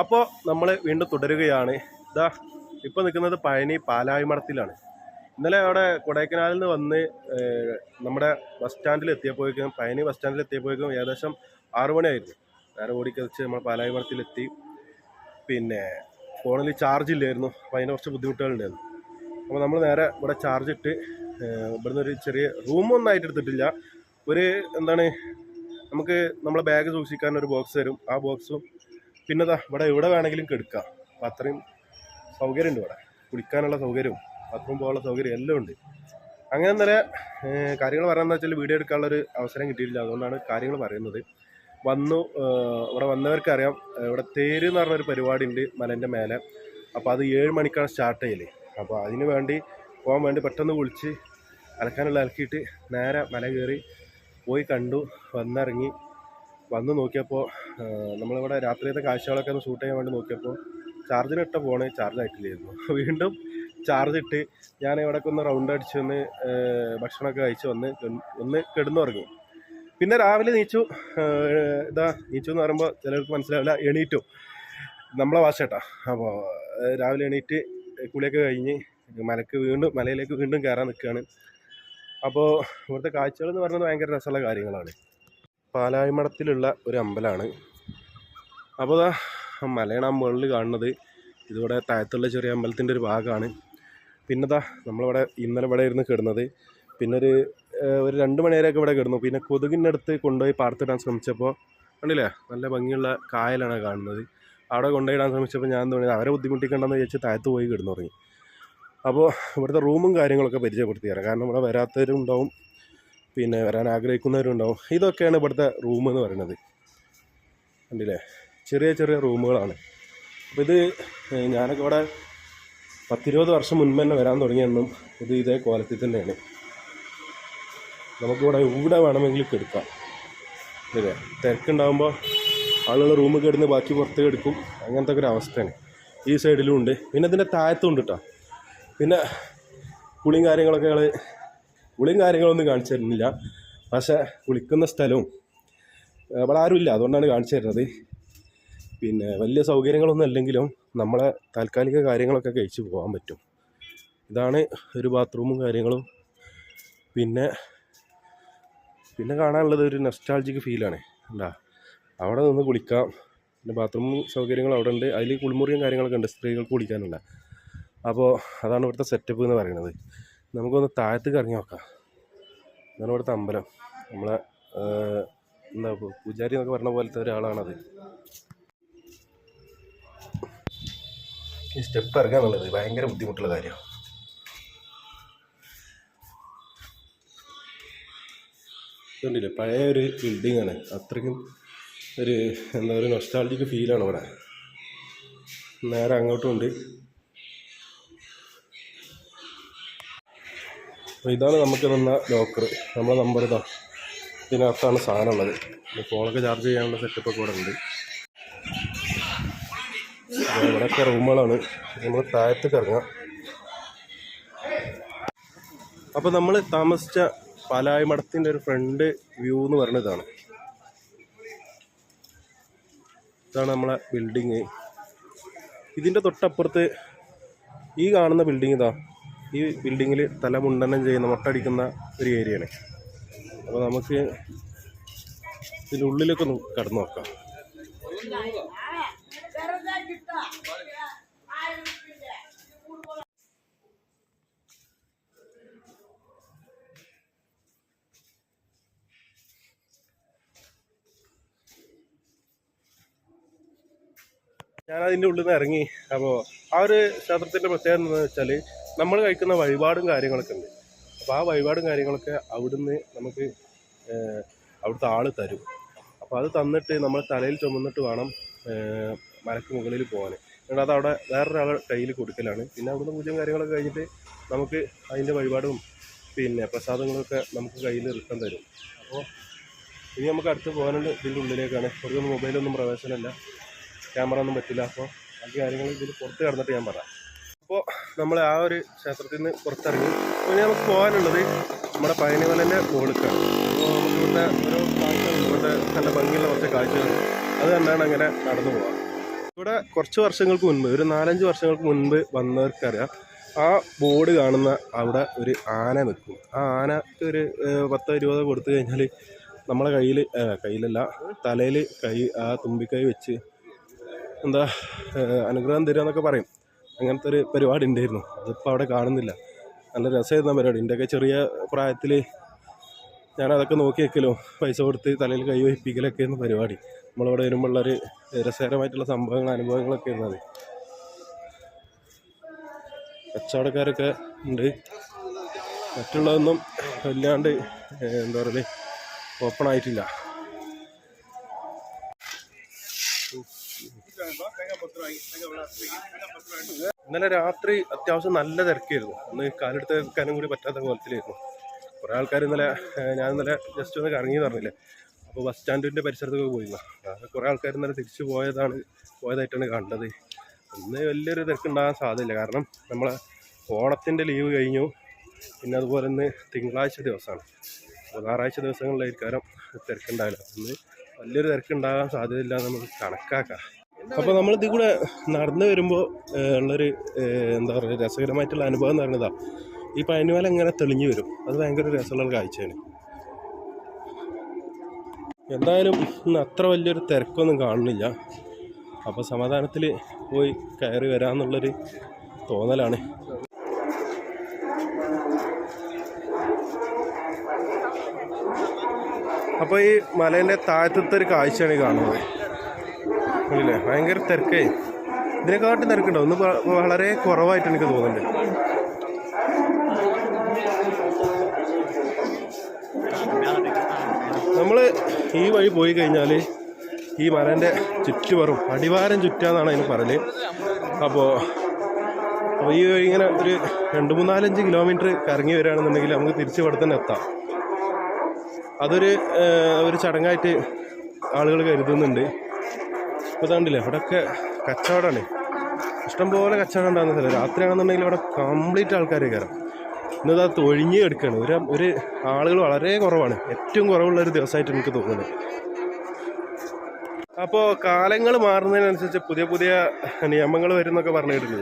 അപ്പോൾ നമ്മൾ വീണ്ടും തുടരുകയാണ്. ഇതാ ഇപ്പോൾ നിൽക്കുന്നത് പഴനി പാലായിമടത്തിലാണ് ഇന്നലെ അവിടെ കൊടൈക്കനാലിൽ നിന്ന് വന്ന് നമ്മുടെ ബസ് സ്റ്റാൻഡിൽ എത്തിയപ്പോഴേക്കും പഴനി ബസ് സ്റ്റാൻഡിൽ എത്തിയപ്പോഴേക്കും ഏകദേശം ആറു മണിയായിരുന്നു. നേരെ ഓടിക്കതിച്ച് നമ്മൾ പാലായി മഠത്തിലെത്തി പിന്നെ ഫോണിൽ ചാർജ് ഇല്ലായിരുന്നു. അപ്പോൾ അതിന് കുറച്ച് ബുദ്ധിമുട്ടുകളുണ്ടായിരുന്നു അപ്പോൾ നമ്മൾ നേരെ ഇവിടെ ചാർജ് ഇട്ട് ഇവിടുന്ന് ഒരു ചെറിയ റൂമൊന്നും ആയിട്ട് എടുത്തിട്ടില്ല. ഒരു എന്താണ് നമുക്ക് നമ്മളെ ബാഗ് സൂക്ഷിക്കാൻ ഒരു ബോക്സ് തരും. ആ ബോക്സും പിന്നെ ദാ ഇവിടെ എവിടെ വേണമെങ്കിലും കെടുക്കാം. അപ്പം അത്രയും സൗകര്യമുണ്ട് ഇവിടെ. കുളിക്കാനുള്ള സൗകര്യവും ബാത്റൂം പോകാനുള്ള സൗകര്യം എല്ലാം ഉണ്ട്. അങ്ങനെ നേരെ കാര്യങ്ങൾ പറയാമെന്ന് വെച്ചാൽ വീഡിയോ എടുക്കാനുള്ളൊരു അവസരം കിട്ടിയിട്ടില്ല. അതുകൊണ്ടാണ് കാര്യങ്ങൾ പറയുന്നത്. വന്നു ഇവിടെ വന്നവർക്കറിയാം ഇവിടെ തേര് എന്ന് പറഞ്ഞൊരു പരിപാടി ഉണ്ട് മലന്റെ മേലെ. അപ്പോൾ അത് ഏഴ് മണിക്കാണ് സ്റ്റാർട്ട് ചെയ്യൽ. അപ്പോൾ അതിന് വേണ്ടി പോകാൻ വേണ്ടി പെട്ടെന്ന് വിളിച്ച് അലക്കാനുള്ള അലക്കിയിട്ട് നേരെ മല കയറി പോയി കണ്ടു വന്നിറങ്ങി. വന്ന് നോക്കിയപ്പോൾ നമ്മളിവിടെ രാത്രിയത്തെ കാഴ്ചകളൊക്കെ ഒന്ന് ഷൂട്ട് ചെയ്യാൻ വേണ്ടി നോക്കിയപ്പോൾ ചാർജിന് ഇട്ട ഫോണ് ചാർജ് ആയിട്ടില്ലായിരുന്നു. വീണ്ടും ചാർജ് ഇട്ട് ഞാൻ ഇവിടെയൊക്കെ ഒന്ന് റൗണ്ട് അടിച്ച് വന്ന് ഭക്ഷണമൊക്കെ കഴിച്ച് വന്ന് ഒന്ന് കിടന്നുറങ്ങി. പിന്നെ രാവിലെ നീച്ചു ഇതാ നീച്ചു എന്ന് പറയുമ്പോൾ ചിലർക്ക് മനസ്സിലാവില്ല എണീറ്റു. നമ്മളെ വാശേട്ടാ അപ്പോൾ രാവിലെ എണീറ്റ് കുളിയൊക്കെ കഴിഞ്ഞ് മലക്ക് വീണ്ടും മലയിലേക്ക് വീണ്ടും കയറാൻ നിൽക്കുകയാണ്. അപ്പോൾ ഇവിടുത്തെ കാഴ്ചകൾ എന്ന് പറയുന്നത് ഭയങ്കര രസമുള്ള കാര്യങ്ങളാണ്. പാലായിമടത്തിലുള്ള ഒരു അമ്പലമാണ്. അപ്പോൾ മലയാണ് ആ മുകളിൽ കാണുന്നത് ഇതിവിടെ താഴത്തുള്ള ചെറിയ അമ്പലത്തിന്റെ ഒരു ഭാഗമാണ്. പിന്നെതാ നമ്മളിവിടെ ഇന്നലെ ഇവിടെ ഇരുന്ന് കിടന്നത്. പിന്നെ ഒരു ഒരു രണ്ട് മണിവരെയൊക്കെ ഇവിടെ കിടന്നു. പിന്നെ കൊതുകിന്റെ അടുത്ത് കൊണ്ടുപോയി പാർത്തിടാൻ ശ്രമിച്ചപ്പോൾ കണ്ടില്ലേ? നല്ല ഭംഗിയുള്ള കായലാണ് കാണുന്നത്. അവിടെ കൊണ്ടുപോയിടാൻ ശ്രമിച്ചപ്പോൾ ഞാൻ തോന്നിയത് അവരെ ബുദ്ധിമുട്ടിക്കണ്ടെന്ന് വിചാരിച്ച് താഴത്ത് പോയി കിടന്നു തുടങ്ങി അപ്പോൾ ഇവിടുത്തെ റൂമും കാര്യങ്ങളൊക്കെ പരിചയപ്പെടുത്തി തരാം കാരണം ഇവിടെ വരാത്തവരും ഉണ്ടാവും പിന്നെ വരാൻ ആഗ്രഹിക്കുന്നവരും ഉണ്ടാവും ഇതൊക്കെയാണ് ഇവിടുത്തെ റൂം എന്ന് പറയുന്നത്. കണ്ടില്ലേ? ചെറിയ ചെറിയ റൂമുകളാണ്. അപ്പോൾ ഇത് ഞാനൊക്കെ ഇവിടെ പത്തിരുപത് വർഷം മുൻപ് തന്നെ വരാൻ തുടങ്ങിയെന്നും ഇത് ഇതേ ക്വാളിറ്റി തന്നെയാണ്. നമുക്കിവിടെ ഇവിടെ വേണമെങ്കിലും കെടുക്കാം. അല്ലേ തിരക്കുണ്ടാകുമ്പോൾ ആളുകൾ റൂമിൽ കിടന്ന് ബാക്കി പുറത്ത് കെടുക്കും. അങ്ങനത്തെ ഒരു അവസ്ഥയാണ്. ഈ സൈഡിലും ഉണ്ട്. പിന്നെ ഇതിന്റെ താഴത്തും ഉണ്ട് കേട്ടോ പിന്നെ കുളിയും കാര്യങ്ങളൊക്കെ ഞങ്ങൾ കുളിയും കാര്യങ്ങളൊന്നും കാണിച്ചു തരുന്നില്ല. പക്ഷേ കുളിക്കുന്ന സ്ഥലവും അവിടെ ആരുമില്ല അതുകൊണ്ടാണ് കാണിച്ചു തരുന്നത്. പിന്നെ വലിയ സൗകര്യങ്ങളൊന്നും അല്ലെങ്കിലും നമ്മളെ താൽക്കാലിക കാര്യങ്ങളൊക്കെ കഴിച്ച് പോകാൻ പറ്റും. ഇതാണ് ഒരു ബാത്റൂമും കാര്യങ്ങളും. പിന്നെ പിന്നെ കാണാനുള്ളത് ഒരു നെസ്റ്റാൾജിക്ക് ഫീലാണ് അല്ല അവിടെ നിന്ന് കുളിക്കാം. പിന്നെ ബാത്റൂം സൗകര്യങ്ങൾ അവിടെ ഉണ്ട്. അതിൽ കുളിമുറിയും കാര്യങ്ങളൊക്കെ ഉണ്ട്. സ്ത്രീകൾക്ക് കുളിക്കാനുള്ള അപ്പോൾ അതാണ് ഇവിടുത്തെ സെറ്റപ്പ് എന്ന് പറയുന്നത്. നമുക്കൊന്ന് താഴത്തേക്ക് ഇറങ്ങി നോക്കാം. ഇതാണ് ഇവിടുത്തെ അമ്പലം. നമ്മളെ എന്താ പൂജാരി എന്നൊക്കെ പറഞ്ഞ പോലത്തെ ഒരാളാണത്. ഈ സ്റ്റെപ്പ് ഇറങ്ങുക എന്നുള്ളത് ഭയങ്കര ബുദ്ധിമുട്ടുള്ള കാര്യമാണ്. കണ്ടില്ലേ പഴയ ഒരു ബിൽഡിംഗ് ആണ്. അത്രയ്ക്കും ഒരു എന്താ ഒരു നൊസ്റ്റാൾജിക് ഫീലാണ് ഇവിടെ. നേരെ അങ്ങോട്ടും ഉണ്ട്. അപ്പോൾ ഇതാണ് നമുക്ക് തന്ന ലോക്കർ. നമ്മളെ നമ്പർ ഇതാ. ഇതിനകത്താണ് സാധനം ഉള്ളത്. ഫോണൊക്കെ ചാർജ് ചെയ്യാനുള്ള സെറ്റപ്പ് ഒക്കെ ഇവിടെ ഉണ്ട്. ഇവിടെയൊക്കെ റൂമുകളാണ് നമ്മൾ താഴത്തേക്ക് ഇറങ്ങാം അപ്പോൾ നമ്മൾ താമസിച്ച പാലായി മഠത്തിന്റെ ഒരു ഫ്രണ്ട് വ്യൂ എന്ന് പറയുന്നത് ഇതാണ്. നമ്മളെ ബിൽഡിങ് ഇതിന്റെ തൊട്ടപ്പുറത്ത് ഈ കാണുന്ന ബിൽഡിംഗ് ഇതാ. ഈ ബിൽഡിങ്ങിൽ തലമുണ്ടനം ചെയ്യുന്ന മൊട്ടടിക്കുന്ന ഒരു ഏരിയയാണ് അപ്പോൾ നമുക്ക് ഇതിന്റെ ഉള്ളിലൊക്കെ ഒന്ന് കടന്നു നോക്കാം. ഞാനതിന്റെ ഉള്ളിൽ നിന്ന് ഇറങ്ങി. അപ്പോൾ ആ ഒരു ക്ഷേത്രത്തിന്റെ പ്രത്യേകത എന്താണെന്ന് വെച്ചാൽ നമ്മൾ കഴിക്കുന്ന വഴിപാടും കാര്യങ്ങളൊക്കെ ഉണ്ട്. അപ്പോൾ ആ വഴിപാടും കാര്യങ്ങളൊക്കെ അവിടുന്ന് നമുക്ക് അവിടുത്തെ ആൾ തരും. അപ്പോൾ അത് തന്നിട്ട് നമ്മൾ തലയിൽ ചുമന്നിട്ട് വേണം മലക്ക് മുകളിൽ പോകാൻ. എന്നിട്ട് അത് അവിടെ വേറൊരാളെ കയ്യിൽ കൊടുക്കലാണ്. പിന്നെ അവിടുന്ന് പൂജയും കാര്യങ്ങളൊക്കെ കഴിഞ്ഞിട്ട് നമുക്ക് അതിന്റെ വഴിപാടും പിന്നെ പ്രസാദങ്ങളൊക്കെ നമുക്ക് കയ്യിൽ റിട്ടേൺ തരും. അപ്പോൾ ഇനി നമുക്ക് അടുത്ത് പോകാനുണ്ട്. ഇതിന്റെ ഉള്ളിലേക്കാണ്. ഒരു മൊബൈലൊന്നും പ്രവേശനമില്ല. ക്യാമറ ഒന്നും പറ്റില്ല. അപ്പോൾ ബാക്കി കാര്യങ്ങൾ ഇതിൽ പുറത്ത് കടന്നിട്ട് ഞാൻ പറയാം. അപ്പോൾ നമ്മൾ ആ ഒരു ക്ഷേത്രത്തിൽ നിന്ന് പുറത്തിറങ്ങി. പിന്നെ നമുക്ക് പോകാനുള്ളത് നമ്മുടെ പഴനിമലന്റെ മുകളിലേക്കാണ് അപ്പോൾ നമുക്ക് ഇവിടുത്തെ ഓരോ കാഴ്ചകൾ ഇവിടുത്തെ നല്ല ഭംഗിയുള്ള കുറച്ച് കാഴ്ചകൾ അത് തന്നെയാണ് അങ്ങനെ നടന്നു പോകാം ഇവിടെ കുറച്ച് വർഷങ്ങൾക്ക് മുൻപ് ഒരു നാലഞ്ച് വർഷങ്ങൾക്ക് മുൻപ് വന്നവർക്കറിയാം ആ ബോർഡ് കാണുന്ന അവിടെ ഒരു ആന നിൽക്കും. ആ ആനക്ക് ഒരു പത്തോ ഇരുപതോ കൊടുത്തു കഴിഞ്ഞാൽ നമ്മളെ കയ്യിൽ കയ്യിലല്ല തലയിൽ കൈ ആ തുമ്പിക്കൈ വെച്ച് എന്താ അനുഗ്രഹം തരിക എന്നൊക്കെ പറയും. അങ്ങനത്തെ ഒരു പരിപാടി ഉണ്ടായിരുന്നു അതിപ്പോൾ അവിടെ കാണുന്നില്ല. നല്ല രസമായിരുന്ന പരിപാടി. എന്റെയൊക്കെ ചെറിയ പ്രായത്തിൽ ഞാൻ അതൊക്കെ നോക്കി വെക്കലോ പൈസ കൊടുത്ത് തലയിൽ കൈ വഹിപ്പിക്കലൊക്കെ ആയിരുന്നു പരിപാടി. നമ്മളിവിടെ വരുമ്പോഴുള്ളൊരു രസകരമായിട്ടുള്ള സംഭവങ്ങൾ അനുഭവങ്ങളൊക്കെ ആയിരുന്നു കച്ചവടക്കാരൊക്കെ ഉണ്ട്. മറ്റുള്ളതൊന്നും വല്ലാണ്ട് എന്താ പറയുക ഓപ്പൺ ആയിട്ടില്ല. ഇന്നലെ രാത്രി അത്യാവശ്യം നല്ല തിരക്കായിരുന്നു. ഒന്ന് കാലെടുത്ത് കനം കൂടി പറ്റാത്ത കോലത്തിലായിരുന്നു. കുറേ ആൾക്കാർ ഇന്നലെ ഞാൻ ഇന്നലെ ജസ്റ്റ് ഒന്ന് കറങ്ങി പറഞ്ഞില്ലേ? അപ്പോൾ ബസ് സ്റ്റാൻഡിന്റെ പരിസരത്തൊക്കെ പോയിരുന്നു. കുറേ ആൾക്കാർ ഇന്നലെ തിരിച്ചു പോയതാണ് പോയതായിട്ടാണ് കണ്ടത്. ഇന്ന് വലിയൊരു തിരക്കുണ്ടാകാൻ സാധ്യതയില്ല. കാരണം നമ്മളെ ഓണത്തിന്റെ ലീവ് കഴിഞ്ഞു. പിന്നെ അതുപോലെ ഇന്ന് തിങ്കളാഴ്ച ദിവസമാണ്. അപ്പോൾ ഞായറാഴ്ച ദിവസങ്ങളിലായിരിക്കാരം തിരക്കുണ്ടാവില്ല. ഇന്ന് വലിയൊരു തിരക്കുണ്ടാകാൻ സാധ്യതയില്ല നമുക്ക് കണക്കാക്കാം. അപ്പോൾ നമ്മൾ ഇതിൽ കൂടെ നടന്നു വരുമ്പോൾ ഉള്ളൊരു എന്താ പറയുക രസകരമായിട്ടുള്ള അനുഭവം എന്ന് പറയുന്നതാ ഈ പനിമല ഇങ്ങനെ തെളിഞ്ഞു വരും? അത് ഭയങ്കര രസമുള്ള കാഴ്ചയാണ്. എന്തായാലും ഇന്ന് അത്ര വലിയൊരു തിരക്കൊന്നും കാണുന്നില്ല. അപ്പോൾ സമാധാനത്തിൽ പോയി കയറി വരാമെന്നുള്ളൊരു തോന്നലാണ്. അപ്പോൾ ഈ മലേന്റെ താഴത്തെ ഒരു കാഴ്ചയാണ് കാണുന്നത്. ഇല്ലേ ഭയങ്കര തിരക്കേ ഇതിനെക്കാട്ടും തിരക്കുണ്ടോ? ഒന്ന് വളരെ കുറവായിട്ട് എനിക്ക് തോന്നുന്നുണ്ട്. നമ്മൾ ഈ വഴി പോയി കഴിഞ്ഞാൽ ഈ മലേന്റെ ചുറ്റുപറും അടിവാരം ചുറ്റാന്നാണ് അതിന് പറയൽ. അപ്പോൾ അപ്പോൾ ഈ ഇങ്ങനെ ഒരു രണ്ട് മൂന്നാലഞ്ച് കിലോമീറ്റർ കറങ്ങി വരികയാണെന്നുണ്ടെങ്കിൽ നമുക്ക് തിരിച്ച് ഇവിടെ തന്നെ എത്താം. അതൊരു ഒരു ചടങ്ങായിട്ട് ആളുകൾ കരുതുന്നുണ്ട്. ഇപ്പോൾ കണ്ടില്ലേ ഇവിടെയൊക്കെ കച്ചവടമാണ് ഇഷ്ടംപോലെ കച്ചവടം ഉണ്ടാകുന്ന സ്ഥലം. രാത്രിയാണെന്നുണ്ടെങ്കിൽ ഇവിടെ കംപ്ലീറ്റ് ആൾക്കാർ കയറാം. ഇന്നത് അത് ഒഴിഞ്ഞ് എടുക്കുകയാണ് ഒരു ഒരു ആളുകൾ വളരെ കുറവാണ്. ഏറ്റവും കുറവുള്ള ഒരു ദിവസമായിട്ട് എനിക്ക് തോന്നുന്നത്. അപ്പോൾ കാലങ്ങൾ മാറുന്നതിനനുസരിച്ച് പുതിയ പുതിയ നിയമങ്ങൾ വരുന്നൊക്കെ പറഞ്ഞു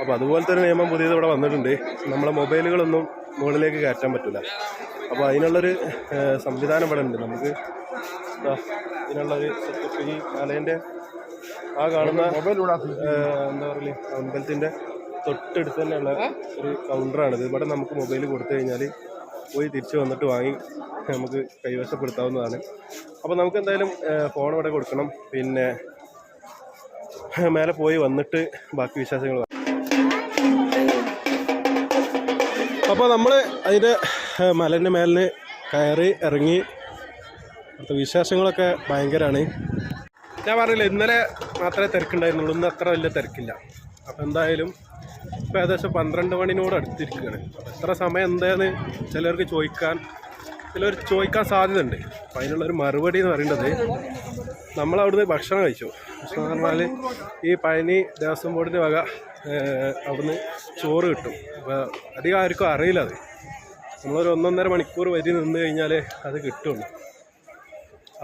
അപ്പോൾ അതുപോലത്തെ ഒരു നിയമം പുതിയത് ഇവിടെ വന്നിട്ടുണ്ട്. നമ്മളെ മൊബൈലുകളൊന്നും മുകളിലേക്ക് കയറ്റാൻ പറ്റില്ല അപ്പോൾ അതിനുള്ളൊരു സംവിധാനം ഇവിടെ ഉണ്ട്. നമുക്ക് ഇതിനുള്ളൊരു സെറ്റപ്പ് ഈ മലേന്റെ ആ കാണുന്ന എന്താ പറയുക അമ്പലത്തിന്റെ തൊട്ടടുത്ത് തന്നെയുള്ള ഒരു കൗണ്ടറാണിത് ഇവിടെ നമുക്ക് മൊബൈൽ കൊടുത്തു കഴിഞ്ഞാൽ പോയി തിരിച്ച് വന്നിട്ട് വാങ്ങി നമുക്ക് കൈവശപ്പെടുത്താവുന്നതാണ്. അപ്പോൾ നമുക്ക് എന്തായാലും ഫോൺ ഇവിടെ കൊടുക്കണം. പിന്നെ മേലെ പോയി വന്നിട്ട് ബാക്കി വിശ്വാസങ്ങൾ. അപ്പോൾ നമ്മൾ അതിന്റെ മലന്റെ മേലിൽ കയറി ഇറങ്ങി അവിടുത്തെ വിശേഷങ്ങളൊക്കെ ഭയങ്കരമാണ് ഞാൻ പറഞ്ഞില്ല ഇന്നലെ മാത്രമേ തിരക്കുണ്ടായിരുന്നുള്ളൂ. ഇന്ന് അത്ര വലിയ തിരക്കില്ല. അപ്പോൾ എന്തായാലും ഇപ്പോൾ ഏകദേശം പന്ത്രണ്ട് മണിനോട് അടുത്തിരിക്കുകയാണ്. എത്ര സമയം എന്താന്ന് ചിലർക്ക് ചോദിക്കാൻ ചിലർ ചോദിക്കാൻ സാധ്യതയുണ്ട്. അപ്പോൾ അതിനുള്ളൊരു മറുപടി എന്ന് പറയുന്നത് നമ്മളവിടുന്ന് ഭക്ഷണം കഴിച്ചു. ഭക്ഷണം എന്ന് പറഞ്ഞാൽ ഈ പഴനി ദേവസ്വം ബോർഡിന്റെ വക അവിടുന്ന് ചോറ് കിട്ടും. അപ്പോൾ അധികം ആർക്കും അറിയില്ല അത്. നമ്മളൊരു ഒന്നൊന്നര മണിക്കൂർ വരി നിന്ന് കഴിഞ്ഞാൽ അത് കിട്ടുള്ളൂ.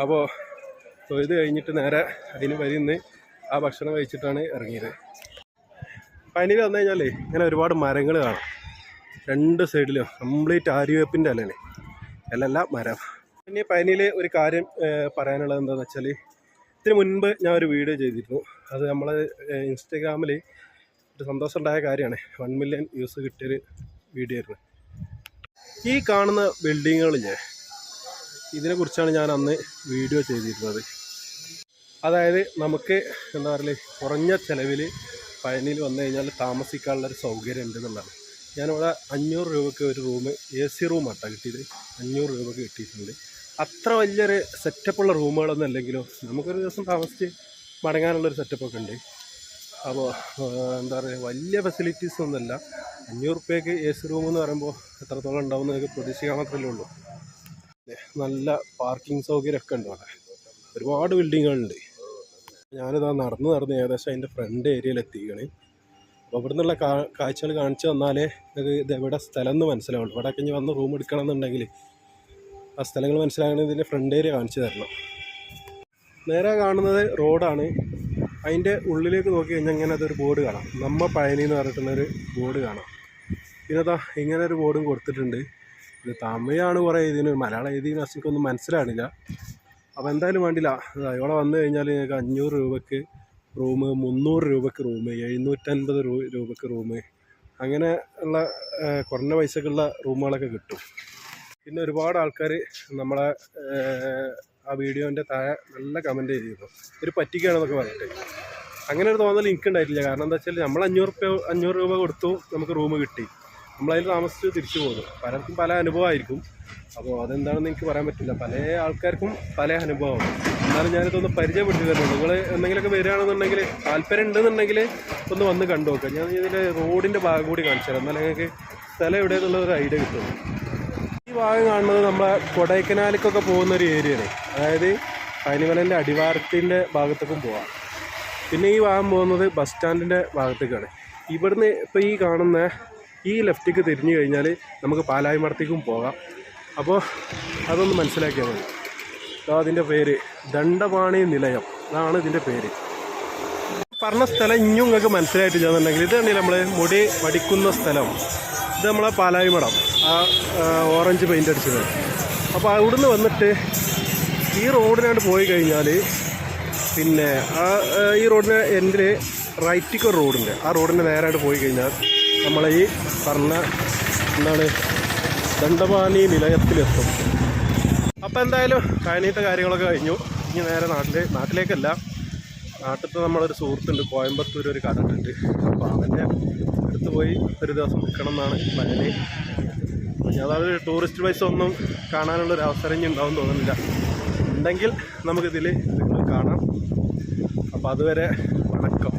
അപ്പോൾ തൊഴുത് കഴിഞ്ഞിട്ട് നേരെ അതിന് വരി നിന്ന് ആ ഭക്ഷണം കഴിച്ചിട്ടാണ് ഇറങ്ങിയത്. പനിയിൽ വന്നു കഴിഞ്ഞാലേ ഇങ്ങനെ ഒരുപാട് മരങ്ങൾ കാണാം. രണ്ട് സൈഡിലും കംപ്ലീറ്റ് ആര്യവേപ്പിന്റെ അല്ലേ അല്ലല്ല മരം. പിന്നെ പനിയിൽ ഒരു കാര്യം പറയാനുള്ളത് എന്താണെന്ന് വെച്ചാൽ ഇതിന് മുൻപ് ഞാൻ ഒരു വീഡിയോ ചെയ്തിരുന്നു. അത് നമ്മൾ ഇൻസ്റ്റഗ്രാമിൽ ഒരു സന്തോഷമുണ്ടായ കാര്യമാണ്. വൺ മില്യൺ വ്യൂസ് കിട്ടിയൊരു വീഡിയോ ആയിരുന്നു. ഈ കാണുന്ന ബിൽഡിങ്ങുകളില്ലേ ഇതിനെക്കുറിച്ചാണ് ഞാൻ അന്ന് വീഡിയോ ചെയ്തിരുന്നത്. അതായത് നമുക്ക് എന്താ പറയുക കുറഞ്ഞ ചിലവിൽ പഴനിയിൽ വന്നു കഴിഞ്ഞാൽ താമസിക്കാനുള്ളൊരു സൗകര്യം ഉണ്ട് എന്നുള്ളതാണ്. ഞാനിവിടെ അഞ്ഞൂറ് രൂപയ്ക്ക് ഒരു റൂം എ സി റൂമാട്ടോ കിട്ടിയത്. അഞ്ഞൂറ് രൂപയ്ക്ക് കിട്ടിയിട്ടുണ്ട്. അത്ര വലിയൊരു സെറ്റപ്പുള്ള റൂമുകളൊന്നും അല്ലെങ്കിലും നമുക്കൊരു ദിവസം താമസിച്ച് മടങ്ങാനുള്ളൊരു സെറ്റപ്പൊക്കെ ഉണ്ട്. അപ്പോൾ എന്താ പറയുക വലിയ ഫെസിലിറ്റീസ് ഒന്നുമല്ല. അഞ്ഞൂറ് റുപ്യക്ക് എ സി റൂം എന്ന് പറയുമ്പോൾ എത്രത്തോളം ഉണ്ടാവും എന്ന് നിങ്ങൾക്ക് പ്രതീക്ഷിക്കാൻ മാത്രമല്ലേ ഉള്ളൂ. നല്ല പാർക്കിംഗ് സൗകര്യമൊക്കെ ഉണ്ട് അവിടെ. ഒരുപാട് ബിൽഡിങ്ങുകളുണ്ട്. ഞാനിതാ നടന്ന് നടന്ന് ഏകദേശം അതിന്റെ ഫ്രണ്ട് ഏരിയയിൽ എത്തിക്കുകയാണ് അപ്പോൾ ഇവിടെ നിന്നുള്ള കാ കാഴ്ചകൾ കാണിച്ചു തന്നാലേ നിങ്ങൾക്ക് ഇത് എവിടെ സ്ഥലം എന്ന് മനസ്സിലാവുള്ളൂ. ഇവിടെ കഴിഞ്ഞ് വന്ന് റൂം എടുക്കണം എന്നുണ്ടെങ്കിൽ ആ സ്ഥലങ്ങൾ മനസ്സിലാകണമെങ്കിൽ ഇതിന്റെ ഫ്രണ്ട് ഏരിയ കാണിച്ചു തരണം. നേരെ കാണുന്നത് റോഡാണ്. അതിന്റെ ഉള്ളിലേക്ക് നോക്കി കഴിഞ്ഞാൽ ഇങ്ങനെ അതൊരു ബോർഡ് കാണാം. നമ്മ പഴനി എന്ന് പറഞ്ഞിട്ടുള്ളൊരു ബോർഡ് കാണാം. പിന്നെ അതാ ഇങ്ങനെ ഒരു ബോർഡും കൊടുത്തിട്ടുണ്ട്. ഇത് തമിഴാണ് കുറേ എഴുതിയത്. മലയാളം എഴുതിയെന്ന് അസിക്കൊന്നും മനസ്സിലാണില്ല അപ്പോൾ എന്തായാലും വേണ്ടില്ല. ഇവിടെ വന്നു കഴിഞ്ഞാൽ നിങ്ങൾക്ക് അഞ്ഞൂറ് രൂപയ്ക്ക് റൂം മുന്നൂറ് രൂപയ്ക്ക് റൂം എഴുന്നൂറ്റൻപത് രൂപയ്ക്ക് റൂം അങ്ങനെ ഉള്ള കുറഞ്ഞ പൈസക്കുള്ള റൂമുകളൊക്കെ കിട്ടും. പിന്നെ ഒരുപാട് ആൾക്കാർ നമ്മളെ ആ വീഡിയോന്റെ താഴെ നല്ല കമന്റ് ചെയ്തിരുന്നു. ഒരു പറ്റിക്കുകയാണെന്നൊക്കെ പറഞ്ഞിട്ട്. അങ്ങനെ ഒരു തോന്നൽ എനിക്കുണ്ടായിട്ടില്ല. കാരണം എന്താ വെച്ചാൽ നമ്മൾ അഞ്ഞൂറ് രൂപ അഞ്ഞൂറ് രൂപ കൊടുത്തു നമുക്ക് റൂം കിട്ടി. നമ്മളതിൽ താമസിച്ച് തിരിച്ചു പോകുന്നു. പലർക്കും പല അനുഭവമായിരിക്കും. അപ്പോൾ അതെന്താണെന്ന് എനിക്ക് പറയാൻ പറ്റില്ല. പല ആൾക്കാർക്കും പല അനുഭവമാണ്. എന്നാലും ഞാനിതൊന്ന് പരിചയപ്പെടുത്തി തരുന്നുള്ളൂ നിങ്ങൾ എന്തെങ്കിലുമൊക്കെ വരികയാണെന്നുണ്ടെങ്കിൽ താല്പര്യം ഉണ്ടെന്നുണ്ടെങ്കിൽ ഒന്ന് വന്ന് കണ്ടു നോക്കാം. ഞാൻ ഇതിൽ റോഡിന്റെ ഭാഗം കൂടി കാണിച്ചു തരാം. എന്നാലും നിങ്ങൾക്ക് സ്ഥലം എവിടെയെന്നുള്ള ഒരു ഐഡിയ കിട്ടും ഈ ഭാഗം കാണുന്നത് നമ്മളെ കൊടൈക്കനാലിക്കൊക്കെ പോകുന്ന ഒരു ഏരിയയാണ്. അതായത് പനിമലന്റെ അടിവാരത്തിന്റെ ഭാഗത്തേക്കും പോവാം. പിന്നെ ഈ ഭാഗം പോകുന്നത് ബസ് സ്റ്റാൻഡിന്റെ ഭാഗത്തേക്കാണ്. ഇവിടുന്ന് ഇപ്പോൾ ഈ കാണുന്ന ഈ ലെഫ്റ്റിക്ക് തിരിഞ്ഞു കഴിഞ്ഞാൽ നമുക്ക് പാലായിമടത്തേക്കും പോകാം. അപ്പോൾ അതൊന്ന് മനസ്സിലാക്കിയാൽ മതി. അതിന്റെ പേര് ദണ്ഡപാണി നിലയം. അതാണ് ഇതിന്റെ പേര്. പറഞ്ഞ സ്ഥലം ഇനിയും നിങ്ങൾക്ക് മനസ്സിലായിട്ടില്ലാന്നുണ്ടെങ്കിൽ ഇത് ഇതാണ് നമ്മൾ മുടി വടിക്കുന്ന സ്ഥലം. ഇത് നമ്മളെ പാലായിമടം ആ ഓറഞ്ച് പെയിന്റ് അടിച്ചത്. അപ്പോൾ അവിടുന്ന് വന്നിട്ട് ഈ റോഡിനായിട്ട് പോയി കഴിഞ്ഞാൽ പിന്നെ ആ ഈ റോഡിന് എന്റെ റൈറ്റിക്ക് ഒരു റോഡുണ്ട്. ആ റോഡിന്റെ നേരായിട്ട് പോയി കഴിഞ്ഞാൽ നമ്മളെ ഈ പറഞ്ഞ എന്താണ് ദണ്ഡപാനി നിലയത്തിലെത്തും. അപ്പോൾ എന്തായാലും കഴിഞ്ഞിട്ട് കാര്യങ്ങളൊക്കെ കഴിഞ്ഞു. ഇനി നേരെ നാട്ടിൽ നാട്ടിലേക്കല്ല. നാട്ടിലത്തെ നമ്മളൊരു സുഹൃത്തുണ്ട്. കോയമ്പത്തൂർ ഒരു കടട്ടുണ്ട് അപ്പോൾ അവന്റെ അടുത്ത് പോയി ഒരു ദിവസം നിൽക്കണം എന്നാണ് ഞാൻ അതായത് ടൂറിസ്റ്റ് പ്ലേസ് ഒന്നും കാണാനുള്ള ഒരു അവസരം ഇനി ഉണ്ടാവും തോന്നുന്നില്ല. ഉണ്ടെങ്കിൽ നമുക്കിതിൽ കാണാം. അപ്പോൾ അതുവരെ വണക്കം.